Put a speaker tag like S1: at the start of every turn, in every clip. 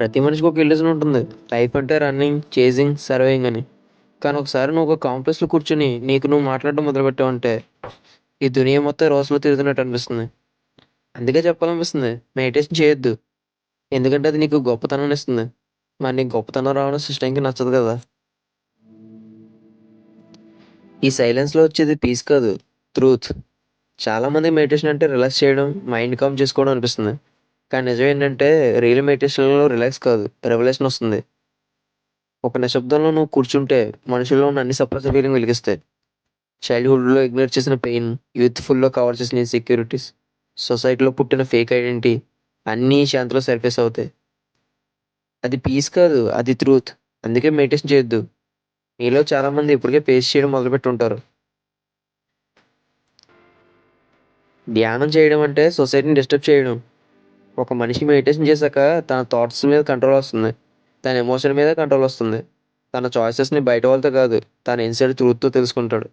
S1: ప్రతి మనిషికి ఒక ఇల్యూజన్ ఉంటుంది. లైఫ్ అంటే రన్నింగ్ చేజింగ్ సర్వేయింగ్ అని. కానీ ఒకసారి నువ్వు ఒక కాంప్లెక్స్లో కూర్చొని నీకు నువ్వు మాట్లాడడం మొదలుపెట్టావంటే ఈ దునియా మొత్తం రోజులో తిరుగుతున్నట్టు అనిపిస్తుంది. అందుకే చెప్పాలనిపిస్తుంది మెడిటేషన్ చేయొద్దు. ఎందుకంటే అది నీకు గొప్పతనం ఇస్తుంది మరి నీకు గొప్పతనం రావడం సిస్టమ్కి నచ్చదు కదా. ఈ సైలెన్స్లో వచ్చేది పీస్ కాదు ట్రూత్. చాలామంది మెడిటేషన్ అంటే రిలాక్స్ చేయడం మైండ్ కామ్ చేసుకోవడం అనిపిస్తుంది. కానీ నిజం ఏంటంటే రియల్ మెడిటేషన్లో రిలాక్స్ కాదు. రెవల్యూషన్ వస్తుంది. ఒక నిశ్శబ్దంలో నువ్వు కూర్చుంటే మనుషుల్లో ఉన్న అన్ని సప్రెస్ ఫీలింగ్ వెలిగిస్తాయి. చైల్డ్హుడ్లో ఇగ్నోర్ చేసిన పెయిన్ యూత్ఫుల్లో కవర్ చేసిన ఇన్సెక్యూరిటీస్ సొసైటీలో పుట్టిన ఫేక్ ఐడెంటిటీ అన్నీ శాంతిలో సర్ఫేస్ అవుతాయి. అది పీస్ కాదు అది ట్రూత్ అందుకే మెడిటేషన్ చేయొద్దు. మీలో చాలామంది ఇప్పటికే పేస్ చేయడం మొదలుపెట్టుంటారు. ధ్యానం చేయడం అంటే సొసైటీని డిస్టర్బ్ చేయడం. ఒక మనిషి మెడిటేషన్ చేశాక తన థాట్స్ మీద కంట్రోల్ వస్తుంది. తన ఎమోషన్ మీద కంట్రోల్ వస్తుంది. తన చాయిసెస్ని బయట వాళ్ళతో కాదు తన ఇన్సైడ్ ట్రూత్తో తెలుసుకుంటాడు.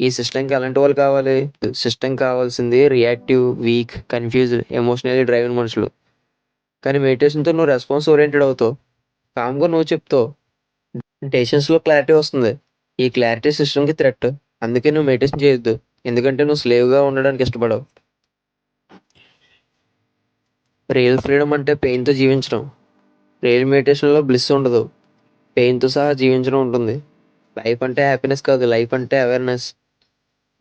S1: ఈ సిస్టమ్కి ఎలాంటి వాళ్ళు కావాలి. సిస్టమ్ కావాల్సింది reactive weak confused emotionally driving మనుషులు. కానీ మెడిటేషన్తో నువ్వు రెస్పాన్స్ ఓరియంటెడ్ అవుతావు. కామ్గా నువ్వు చెప్తావు. మెడిటేషన్స్లో క్లారిటీ వస్తుంది. ఈ క్లారిటీ సిస్టమ్కి థ్రెట్ అందుకే నువ్వు మెడిటేషన్ చేయొద్దు. ఎందుకంటే నువ్వు స్లేవ్గా ఉండడానికి ఇష్టపడవు. రియల్ ఫ్రీడమ్ అంటే పెయిన్తో జీవించడం. రియల్ మెడిటేషన్లో బ్లిస్ ఉండదు. పెయిన్తో సహా జీవించడం ఉంటుంది. లైఫ్ అంటే హ్యాపీనెస్ కాదు. లైఫ్ అంటే అవేర్నెస్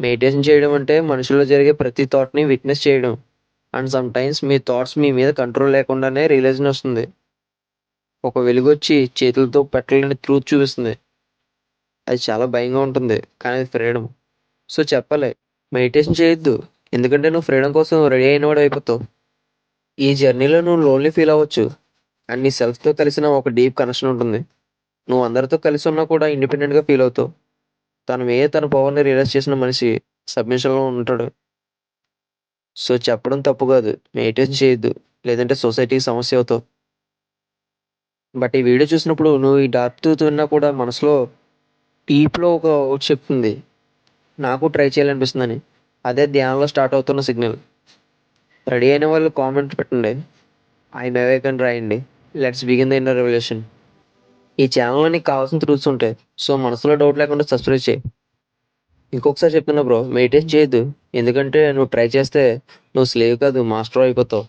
S1: మెడిటేషన్ చేయడం అంటే మనుషుల్లో జరిగే ప్రతి థాట్ని విట్నెస్ చేయడం. అండ్ సమ్ టైమ్స్ మీ థాట్స్ మీ మీద కంట్రోల్ లేకుండానే రియలైజన్ వస్తుంది. ఒక వెలుగు వచ్చి చేతులతో పెట్టలేని ట్రూత్ చూపిస్తుంది. అది చాలా భయంగా ఉంటుంది. కానీ అది ఫ్రీడమ్ సో చెప్పాలి. మెడిటేషన్ చేయొద్దు. ఎందుకంటే నువ్వు ఫ్రీడమ్ కోసం రెడీ అయినవాడు అయిపోతావు. ఈ జర్నీలో నువ్వు లోన్లీ ఫీల్ అవ్వచ్చు. అండ్ నీ సెల్ఫ్తో కలిసిన ఒక డీప్ కనెక్షన్ ఉంటుంది. నువ్వు అందరితో కలిసి ఉన్నా కూడా ఇండిపెండెంట్గా ఫీల్ అవుతావు. తన మీద తన పవర్ని రియలైజ్ చేసిన మనిషి సబ్మిషన్లో ఉంటాడు. సో చెప్పడం తప్పు కాదు. మెయింటైన్ చేయొద్దు. లేదంటే సొసైటీకి సమస్య అవుతావు. బట్ ఈ వీడియో చూసినప్పుడు నువ్వు ఈ డార్క్ ట్రూత్ విన్నా కూడా మనసులో డీప్లో ఒక చెప్తుంది. నాకు ట్రై చేయాలనిపిస్తుందని. అదే ధ్యానంలో స్టార్ట్ అవుతున్న సిగ్నల్ రెడీ అయిన వాళ్ళు కామెంట్ పెట్టండి. ఐ మెవేకన్ రాయండి. Let's begin the inner revolution ఈ ఛానల్లో నీకు కావాల్సిన ట్రూత్స్ ఉంటాయి సో మనసులో డౌట్ లేకుండా సబ్స్క్రైబ్ చేయి. ఇంకొకసారి చెప్తున్నా బ్రో మెయిటైన్ చేయొద్దు. ఎందుకంటే నువ్వు ట్రై చేస్తే నువ్వు స్లేవ్ కాదు మాస్టర్ అయిపోతావు.